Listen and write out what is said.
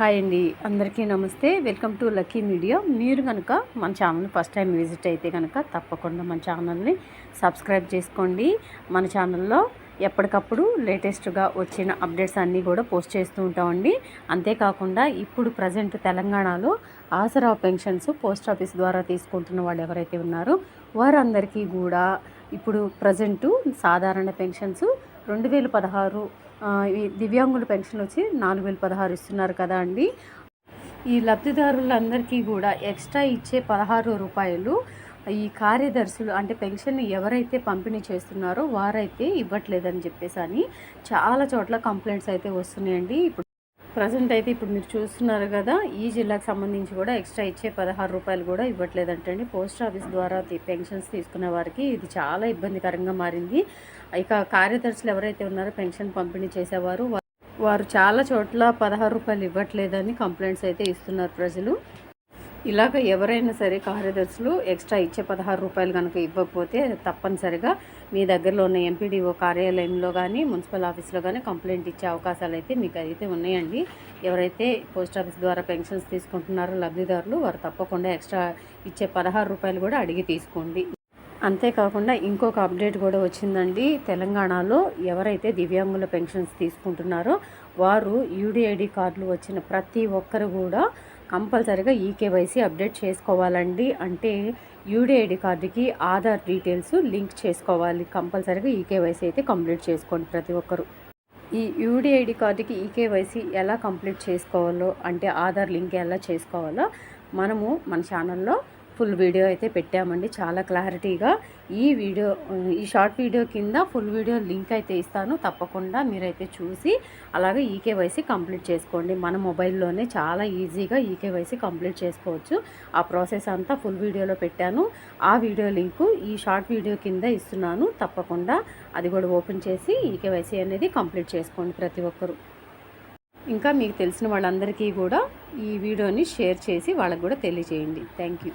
Hi అండి. అందరికీ నమస్తే. Welcome to lucky media. మీరు కనుక మన ఛానల్ని ఫస్ట్ టైం విజిట్ అయితే కనుక తప్పకుండా మన ఛానల్ని సబ్స్క్రైబ్ చేసుకోండి. మన ఛానల్లో ఎప్పటికప్పుడు లేటెస్ట్గా వచ్చిన అప్డేట్స్ అన్నీ కూడా పోస్ట్ చేస్తూ ఉంటామండి. అంతేకాకుండా ఇప్పుడు ప్రజెంట్ తెలంగాణలో ఆసరా పెన్షన్స్ పోస్ట్ ఆఫీస్ ద్వారా తీసుకుంటున్న వాళ్ళు ఎవరైతే ఉన్నారో వారందరికీ కూడా ఇప్పుడు ప్రజెంటు సాధారణ పెన్షన్స్ రెండు వేల పదహారు ఈ దివ్యాంగుల పెన్షన్ వచ్చి నాలుగు వేల పదహారు ఇస్తున్నారు కదా అండి. ఈ లబ్ధిదారులందరికీ కూడా ఎక్స్ట్రా ఇచ్చే పదహారు రూపాయలు ఈ కార్యదర్శులు అంటే పెన్షన్ ఎవరైతే పంపిణీ చేస్తున్నారో వారైతే ఇవ్వట్లేదని చెప్పేసి అని చాలా చోట్ల కంప్లైంట్స్ అయితే వస్తున్నాయండి. ఇప్పుడు ప్రజెంట్ అయితే ఇప్పుడు మీరు చూస్తున్నారు కదా ఈ జిల్లాకు సంబంధించి కూడా ఎక్స్ట్రా ఇచ్చే పదహారు రూపాయలు కూడా ఇవ్వట్లేదంటండి. పోస్ట్ ఆఫీస్ ద్వారా పెన్షన్స్ తీసుకునే వారికి ఇది చాలా ఇబ్బందికరంగా మారింది. ఇక కార్యదర్శులు ఎవరైతే ఉన్నారో పెన్షన్ పంపిణీ చేసేవారు వారు చాలా చోట్ల పదహారు రూపాయలు ఇవ్వట్లేదని కంప్లైంట్స్ అయితే ఇస్తున్నారు ప్రజలు. ఇలాగ ఎవరైనా సరే కార్యదర్శులు ఎక్స్ట్రా ఇచ్చే పదహారు రూపాయలు కనుక ఇవ్వకపోతే తప్పనిసరిగా మీ దగ్గరలో ఉన్న ఎంపీడీఓ కార్యాలయంలో కానీ మున్సిపల్ ఆఫీస్లో కానీ కంప్లైంట్ ఇచ్చే అవకాశాలు అయితే మీకు అయితే ఉన్నాయండి. ఎవరైతే పోస్ట్ ఆఫీస్ ద్వారా పెన్షన్స్ తీసుకుంటున్నారో లబ్ధిదారులు వారు తప్పకుండా ఎక్స్ట్రా ఇచ్చే పదహారు రూపాయలు కూడా అడిగి తీసుకోండి. అంతేకాకుండా ఇంకొక అప్డేట్ కూడా వచ్చిందండి. తెలంగాణలో ఎవరైతే దివ్యాంగుల పెన్షన్స్ తీసుకుంటున్నారో వారు యూడిఐడి కార్డులు వచ్చిన ప్రతి ఒక్కరు కూడా కంపల్సరిగా ఈకేవైసీ అప్డేట్ చేసుకోవాలండి. అంటే యూడిఐడి కార్డుకి ఆధార్ డీటెయిల్స్ లింక్ చేసుకోవాలి. కంపల్సరిగా ఈకేవైసీ అయితే కంప్లీట్ చేసుకోండి ప్రతి ఒక్కరు. ఈ యూడిఐడి కార్డుకి ఈకేవైసీ ఎలా కంప్లీట్ చేసుకోవాలో అంటే ఆధార్ లింక్ ఎలా చేసుకోవాలో మనము మన ఛానల్లో ఫుల్ వీడియో అయితే పెట్టామండి. చాలా క్లారిటీగా ఈ వీడియో ఈ షార్ట్ వీడియో కింద ఫుల్ వీడియో లింక్ అయితే ఇస్తాను. తప్పకుండా మీరైతే చూసి అలాగే ఈకేవైసీ కంప్లీట్ చేసుకోండి. మన మొబైల్లోనే చాలా ఈజీగా ఈకేవైసీ కంప్లీట్ చేసుకోవచ్చు. ఆ ప్రాసెస్ అంతా ఫుల్ వీడియోలో పెట్టాను. ఆ వీడియో లింకు ఈ షార్ట్ వీడియో కింద ఇస్తున్నాను. తప్పకుండా అది కూడా ఓపెన్ చేసి ఈకేవైసీ అనేది కంప్లీట్ చేసుకోండి ప్రతి ఒక్కరు. ఇంకా మీకు తెలిసిన వాళ్ళందరికీ కూడా ఈ వీడియోని షేర్ చేసి వాళ్ళకు కూడా తెలియజేయండి. Thank you